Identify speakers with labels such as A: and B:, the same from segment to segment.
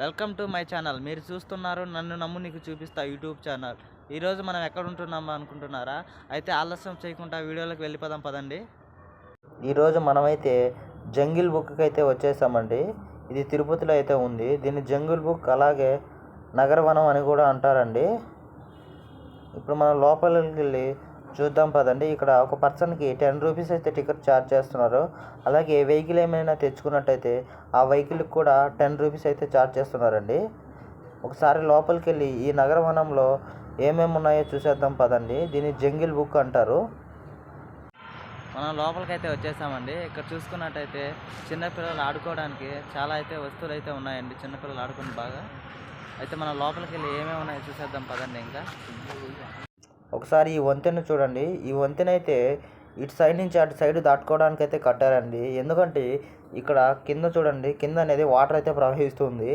A: Welcome to my channel. మీరు చూస్తున్నారు నన్ను నమ్ము నీకు చూపిస్తా యూట్యూబ్ ఛానల్. ఈరోజు మనం ఎక్కడ ఉంటున్నాము అనుకుంటున్నారా? అయితే ఆలస్యం చేయకుండా వీడియోలోకి వెళ్ళిపోదాం పదండి.
B: ఈరోజు మనమైతే జంగిల్ బుక్కి అయితే వచ్చేసామండి. ఇది తిరుపతిలో అయితే ఉంది. దీన్ని జంగిల్ బుక్ అలాగే నగరవనం అని కూడా అంటారండి. ఇప్పుడు మనం లోపలికి వెళ్ళి చూద్దాం పదండి. ఇక్కడ ఒక పర్సన్కి టెన్ రూపీస్ అయితే టికెట్ ఛార్జ్ చేస్తున్నారు. అలాగే వెహికల్ ఏమైనా తెచ్చుకున్నట్టయితే ఆ వెహికల్కి కూడా టెన్ రూపీస్ అయితే ఛార్జ్ చేస్తున్నారండి. ఒకసారి లోపలికి వెళ్ళి ఈ నగరవనంలో ఏమేమి ఉన్నాయో చూసేద్దాం పదండి. దీన్ని జంగిల్ బుక్ అంటారు.
A: మనం లోపలికి అయితే వచ్చేసామండి. ఇక్కడ చూసుకున్నట్టయితే చిన్నపిల్లలు ఆడుకోవడానికి చాలా అయితే వస్తువులు అయితే ఉన్నాయండి. చిన్నపిల్లలు ఆడుకుని బాగా. అయితే మనం లోపలికి వెళ్ళి ఏమేమి ఉన్నాయో చూసేద్దాం పదండి ఇంకా.
B: ఒకసారి ఈ వంతెన చూడండి. ఈ వంతెన అయితే ఇటు సైడ్ నుంచి అటు సైడ్ దాటుకోవడానికి అయితే కట్టారండి. ఎందుకంటే ఇక్కడ కింద చూడండి కింద అనేది వాటర్ అయితే ప్రవహిస్తుంది.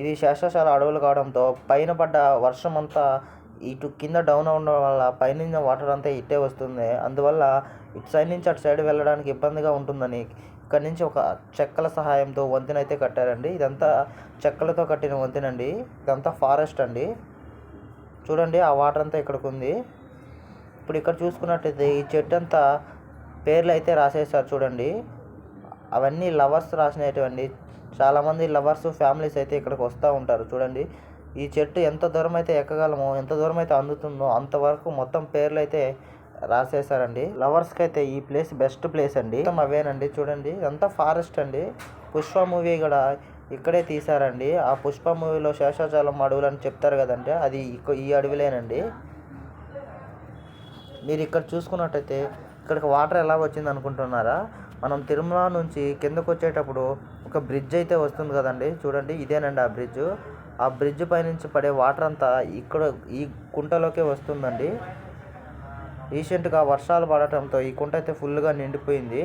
B: ఇది శేషశాల అడవులు కావడంతో పైన పడ్డ వర్షం అంతా ఇటు కింద డౌన్ ఉండడం వల్ల పైన వాటర్ అంతా ఇట్టే వస్తుంది. అందువల్ల ఇటు సైడ్ నుంచి అటు సైడ్ వెళ్ళడానికి ఇబ్బందిగా ఉంటుందని ఇక్కడ నుంచి ఒక చెక్కల సహాయంతో వంతెన అయితే కట్టారండి. ఇదంతా చెక్కలతో కట్టిన వంతెన అండి ఇదంతా ఫారెస్ట్ అండి. చూడండి ఆ వాటర్ అంతా ఇక్కడికి ఉంది ఇప్పుడు ఇక్కడ చూసుకున్నట్టయితే ఈ చెట్టు అంతా పేర్లు అయితే రాసేసారు చూడండి. అవన్నీ లవర్స్ రాసినటువంటి చాలామంది లవర్స్ ఫ్యామిలీస్ అయితే ఇక్కడికి వస్తూ ఉంటారు చూడండి. ఈ చెట్టు ఎంత దూరం అయితే ఎక్కగలమో ఎంత దూరం అయితే అందుతుందో అంతవరకు మొత్తం పేర్లు అయితే రాసేసారండి లవర్స్కి అయితే ఈ ప్లేస్ బెస్ట్ ప్లేస్ అండి. మొత్తం అవేనండి చూడండి. ఇదంతా ఫారెస్ట్ అండి. పుష్ప మూవీ కూడా ఇక్కడే తీశారండి. ఆ పుష్ప మూవీలో శేషాచలం అడవులు అని చెప్తారు కదంటే అది ఈ అడవిలేనండి. మీరు ఇక్కడ చూసుకున్నట్టయితే ఇక్కడికి వాటర్ ఎలా వచ్చింది అనుకుంటున్నారా? మనం తిరుమల నుంచి కిందకు వచ్చేటప్పుడు ఒక బ్రిడ్జ్ అయితే వస్తుంది కదండి. చూడండి ఇదేనండి ఆ బ్రిడ్జ్. ఆ బ్రిడ్జ్ పైనుంచి పడే వాటర్ అంతా ఇక్కడ ఈ కుంటలోకే వస్తుందండి. రీసెంట్గా వర్షాలు పడటంతో ఈ కుంట అయితే ఫుల్గా నిండిపోయింది.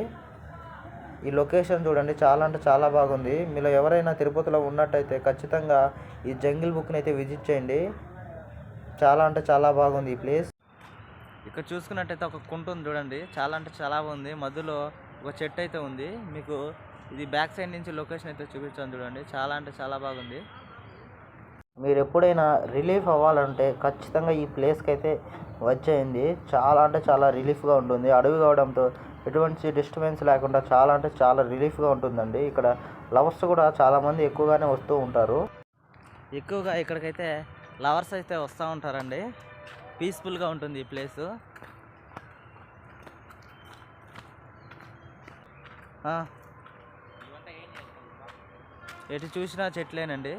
B: ఈ లొకేషన్ చూడండి చాలా అంటే చాలా బాగుంది. మీలో ఎవరైనా తిరుపతిలో ఉన్నట్టయితే ఖచ్చితంగా ఈ జంగిల్ బుక్ని అయితే విజిట్ చేయండి. చాలా అంటే చాలా బాగుంది ఈ ప్లేస్.
A: ఇక్కడ చూసుకున్నట్టయితే ఒక కుంట ఉంది చూడండి చాలా అంటే చాలా బాగుంది. మధ్యలో ఒక చెట్టు అయితే ఉంది. మీకు ఇది బ్యాక్ సైడ్ నుంచి లొకేషన్ అయితే చూపించాను చూడండి చాలా అంటే చాలా బాగుంది.
B: మీరు ఎప్పుడైనా రిలీఫ్ అవ్వాలంటే ఖచ్చితంగా ఈ ప్లేస్కి అయితే వచ్చేయండి. చాలా అంటే చాలా రిలీఫ్గా ఉంటుంది. అడవి కావడంతో ఎటువంటి డిస్టర్బెన్స్ లేకుండా చాలా అంటే చాలా రిలీఫ్గా ఉంటుందండి. ఇక్కడ లవర్స్ కూడా చాలామంది ఎక్కువగానే వస్తూ ఉంటారు.
A: ఎక్కువగా ఇక్కడికైతే లవర్స్ అయితే వస్తూ ఉంటారండి. పీస్ఫుల్గా ఉంటుంది ఈ ప్లేసు ఎటు చూసినా చెట్లేనండి.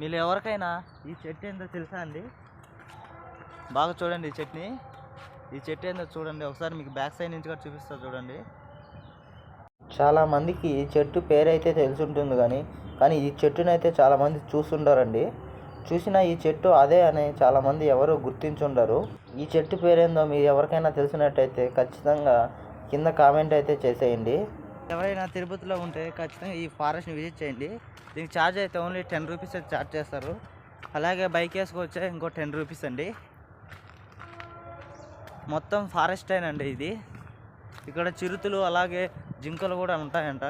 A: మీరు ఎవరికైనా ఈ చెట్టు ఏంటో తెలుసా అండి? బాగా చూడండి ఈ చెట్ని ఈ చెట్టు ఏందో చూడండి ఒకసారి మీకు బ్యాక్ సైడ్ నుంచి కూడా చూపిస్తా చూడండి.
B: చాలా మందికి ఈ చెట్టు పేరైతే తెలిసి ఉంటుంది కానీ కానీ ఈ చెట్టునైతే చాలా మంది చూస్తుంటారండి. చూసిన ఈ చెట్టు అదే అని చాలా మంది ఎవరు గుర్తించుండరు. ఈ చెట్టు పేరేందో మీరు ఎవరికైనా తెలిసినట్టయితే ఖచ్చితంగా కింద కామెంట్ అయితే చేసేయండి.
A: ఎవరైనా తిరుపతిలో ఉంటే ఖచ్చితంగా ఈ ఫారెస్ట్ని విజిట్ చేయండి. దీనికి ఛార్జ్ అయితే ఓన్లీ టెన్ రూపీస్ అయితే ఛార్జ్ చేస్తారు. అలాగే బైక్ వేసుకొచ్చే ఇంకో టెన్ రూపీస్ అండి. మొత్తం ఫారెస్ట్ అండి ఇది. ఇక్కడ చిరుతులు అలాగే జింకలు కూడా ఉంటాయంట.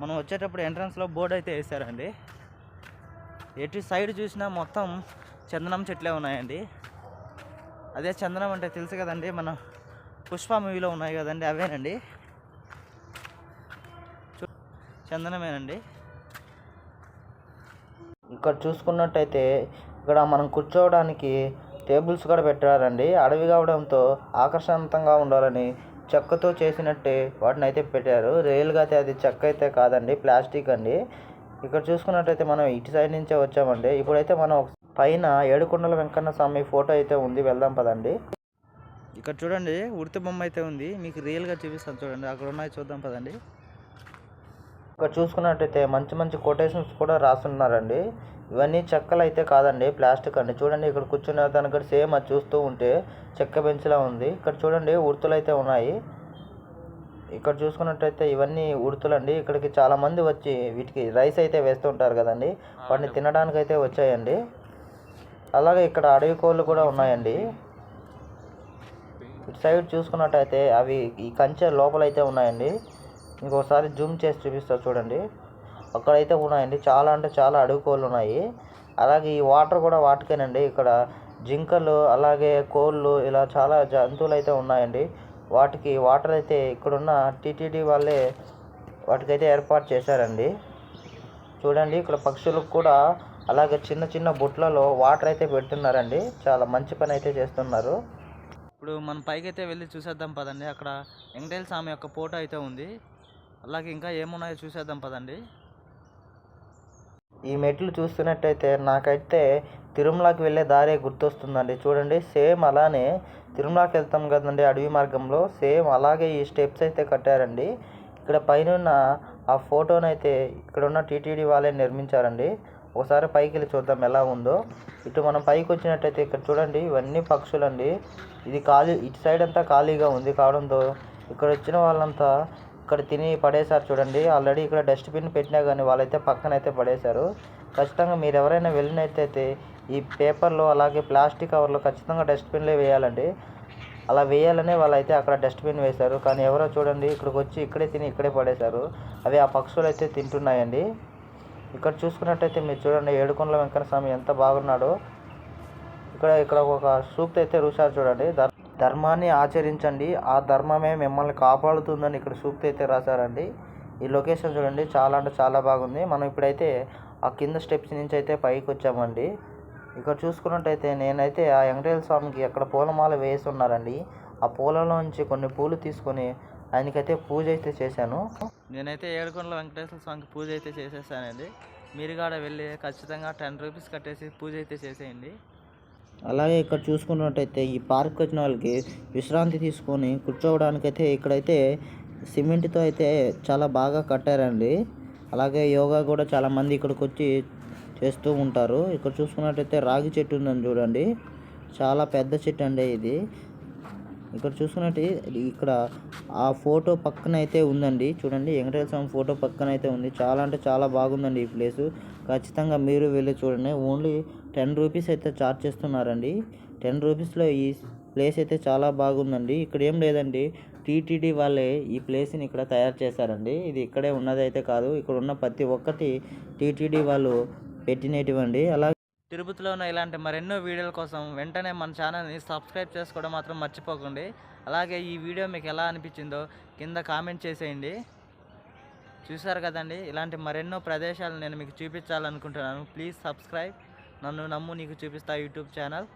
A: మనం వచ్చేటప్పుడు ఎంట్రన్స్లో బోర్డు అయితే వేసారండి. ఎటు సైడ్ చూసినా మొత్తం చందనం చెట్లే ఉన్నాయండి. అదే చందనం అంటే తెలుసు కదండి మన పుష్ప మూవీలో ఉన్నాయి కదండి అవేనండి. చందనమేనండి.
B: ఇక్కడ చూసుకున్నట్టయితే ఇక్కడ మనం కూర్చోవడానికి టేబుల్స్ కూడా పెట్టారండి అడవి కావడంతో ఆకర్షవంతంగా ఉండాలని చెక్కతో చేసినట్టే వాటిని అయితే పెట్టారు. రియల్గా అయితే అది చెక్క అయితే కాదండి ప్లాస్టిక్ అండి. ఇక్కడ చూసుకున్నట్టయితే మనం ఇటు సైడ్ నుంచే వచ్చామండి. ఇప్పుడైతే మనం పైన ఏడుకొండల వెంకన్న స్వామి ఫోటో అయితే ఉంది. వెళ్దాం పదండి.
A: ఇక్కడ చూడండి ఉడత బొమ్మ అయితే ఉంది. మీకు రియల్గా చూపిస్తాను చూడండి. అక్కడ ఉన్నాయి చూద్దాం పదండి.
B: ఇక్కడ చూసుకున్నట్టయితే మంచి మంచి కొటేషన్స్ కూడా రాస్తున్నారండి. ఇవన్నీ చెక్కలు అయితే కాదండి ప్లాస్టిక్ అండి. చూడండి ఇక్కడ కూర్చున్న దానికి కూడా సేమ్ అది చూస్తూ ఉంటే చెక్క బెంచ్లా ఉంది. ఇక్కడ చూడండి ఉడుతులు అయితే ఉన్నాయి. ఇక్కడ చూసుకున్నట్టయితే ఇవన్నీ ఉడుతులండి ఇక్కడికి చాలా మంది వచ్చి వీటికి రైస్ అయితే వేస్తుంటారు కదండి. వాటిని తినడానికి అయితే వచ్చాయండి. అలాగే ఇక్కడ అడవి కోళ్ళు కూడా ఉన్నాయండి. ఇటు సైడ్ చూసుకున్నట్టయితే అవి ఈ కంచె లోపలైతే ఉన్నాయండి. ఇంకోసారి జూమ్ చేసి చూపిస్తా చూడండి. అక్కడైతే ఉన్నాయండి. చాలా అంటే చాలా అడుగు కోళ్ళు ఉన్నాయి. అలాగే ఈ వాటర్ కూడా వాటికేనండి. ఇక్కడ జింకలు అలాగే కోళ్ళు ఇలా చాలా జంతువులు అయితే ఉన్నాయండి. వాటికి వాటర్ అయితే ఇక్కడున్న టీటీడీ వాళ్ళే వాటికైతే ఏర్పాటు చేశారండి. చూడండి ఇక్కడ పక్షులకు కూడా అలాగే చిన్న చిన్న బుట్లలో వాటర్ అయితే పెడుతున్నారండి. చాలా మంచి పని అయితే చేస్తున్నారు.
A: ఇప్పుడు మనం పైకి అయితే వెళ్ళి చూసేద్దాం పదండి. అక్కడ వెంకటేశ్వర స్వామి యొక్క ఫోటో అయితే ఉంది. అలాగే ఇంకా ఏమున్నాయో చూసేద్దాం పదండి.
B: ఈ మెట్లు చూస్తున్నట్టయితే నాకైతే తిరుమలకి వెళ్ళే దారే గుర్తొస్తుందండి. చూడండి సేమ్ అలానే తిరుమలకి వెళ్తాం కదండి అడవి మార్గంలో. సేమ్ అలాగే ఈ స్టెప్స్ అయితే కట్టారండి. ఇక్కడ పైన ఉన్న ఆ ఫోటోనైతే ఇక్కడ ఉన్న టీటీడీ వాళ్ళే నిర్మించారండి. ఒకసారి పైకి వెళ్ళి చూద్దాం ఎలా ఉందో. ఇటు మనం పైకి వచ్చినట్టయితే ఇక్కడ చూడండి ఇవన్నీ పక్షులండి. ఇది ఖాళీ ఇటు సైడ్ అంతా ఖాళీగా ఉంది. కావడంతో ఇక్కడ వచ్చిన వాళ్ళంతా ఇక్కడ తిని పడేశారు చూడండి. ఆల్రెడీ ఇక్కడ డస్ట్బిన్ పెట్టినా కానీ వాళ్ళైతే పక్కన అయితే పడేశారు. ఖచ్చితంగా మీరు ఎవరైనా వెళ్ళినట్టయితే ఈ పేపర్లో అలాగే ప్లాస్టిక్ కవర్లో ఖచ్చితంగా డస్ట్బిన్లే వేయాలండి. అలా వేయాలనే వాళ్ళైతే అక్కడ డస్ట్బిన్ వేశారు. కానీ ఎవరో చూడండి ఇక్కడికి వచ్చి ఇక్కడే తిని ఇక్కడే పడేశారు. అవి ఆ పక్షులు అయితే తింటున్నాయండి. ఇక్కడ చూసుకున్నట్టయితే మీరు చూడండి ఏడుకొండల వెంకటస్వామి స్వామి ఎంత బాగున్నాడో. ఇక్కడ ఇక్కడ ఒక సూప్ అయితే రుచారు చూడండి. ధర్మాన్ని ఆచరించండి. ఆ ధర్మమే మిమ్మల్ని కాపాడుతుందని ఇక్కడ సూక్తి అయితే రాశారండి. ఈ లొకేషన్ చూడండి చాలా అంటే చాలా బాగుంది. మనం ఇప్పుడైతే ఆ కింద స్టెప్స్ నుంచి అయితే పైకి వచ్చామండి. ఇక్కడ చూసుకున్నట్టయితే నేనైతే ఆ వెంకటేశ్వర స్వామికి అక్కడ పూలమాల వేసి ఉన్నారండి. ఆ పూలలో నుంచి కొన్ని పూలు తీసుకొని ఆయనకైతే పూజ అయితే చేశాను.
A: నేనైతే ఏడుకొండల వెంకటేశ్వర స్వామికి పూజ అయితే చేసేసానండి. మీరు కూడా వెళ్ళి ఖచ్చితంగా టెన్ రూపీస్ కట్టేసి పూజ అయితే చేసేయండి.
B: అలాగే ఇక్కడ చూసుకున్నట్టయితే ఈ పార్క్ వచ్చిన వాళ్ళకి విశ్రాంతి తీసుకొని కూర్చోవడానికైతే ఇక్కడైతే సిమెంట్తో అయితే చాలా బాగా కట్టారండి. అలాగే యోగా కూడా చాలా మంది ఇక్కడికి వచ్చి చేస్తూ ఉంటారు. ఇక్కడ చూసుకున్నట్టయితే రాగి చెట్టు ఉందని చూడండి. చాలా పెద్ద చెట్టు అండి ఇది. ఇక్కడ చూసుకున్నట్టు ఇక్కడ ఆ ఫోటో పక్కన అయితే ఉందండి. చూడండి వెంకటేశ్వర స్వామి ఫోటో పక్కన అయితే ఉంది. చాలా అంటే చాలా బాగుందండి ఈ ప్లేస్. ఖచ్చితంగా మీరు వెళ్ళి చూడండి. ఓన్లీ టెన్ రూపీస్ అయితే ఛార్జ్ చేస్తున్నారండి. టెన్ రూపీస్లో ఈ ప్లేస్ అయితే చాలా బాగుందండి. ఇక్కడ ఏం లేదండి. టీటీడీ వాళ్ళే ఈ ప్లేస్ని ఇక్కడ తయారు చేశారండి. ఇది ఇక్కడే ఉన్నదైతే కాదు. ఇక్కడ ఉన్న ప్రతి ఒక్కటి టీటీడీ వాళ్ళు పెట్టినటువండి. అలాగే
A: తిరుపతిలో ఉన్న ఇలాంటి మరెన్నో వీడియోల కోసం వెంటనే మన ఛానల్ని సబ్స్క్రైబ్ చేసుకోవడం మాత్రం మర్చిపోకండి. అలాగే ఈ వీడియో మీకు ఎలా అనిపించిందో కింద కామెంట్ చేసేయండి. చూసారు కదండి? ఇలాంటి మరెన్నో ప్రదేశాలు నేను మీకు చూపించాలనుకుంటున్నాను. Please subscribe. నన్ను నమ్ము నీకు చూపిస్తా యూట్యూబ్ ఛానల్.